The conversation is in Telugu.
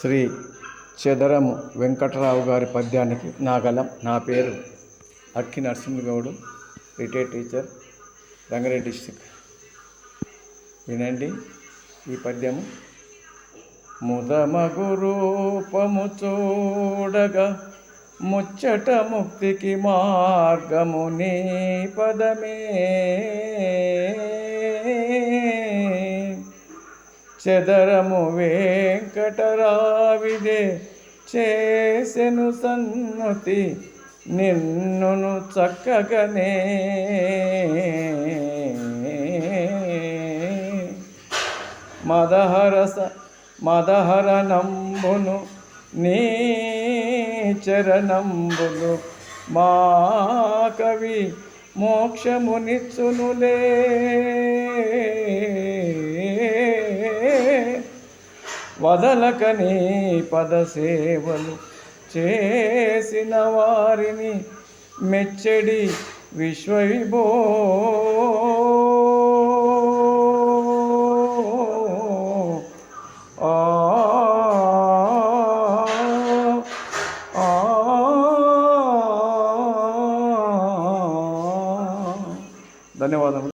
శ్రీ చెదరము వెంకటరావు గారి పద్యానికి నా గలం నా పేరు Akki Narasimha Goud retired teacher Rangareddy district వినండి ఈ పద్యము ముదమగు రూపము చూడగా ముచ్చట ముక్తికి మార్గము నీ పదమే. చెదరము వెంకటరావిదే చేసెను సన్నుతి నిన్నును చక్కగనే. మదహరస మదహరనంబును నీ చరణంబులు మా కవి మోక్షమునిచ్చునులే. వదలక నీ పదసేవలు చేసిన వారిని మెచ్చడి విశ్వవిభో. ఆ ఆ. ధన్యవాదములు.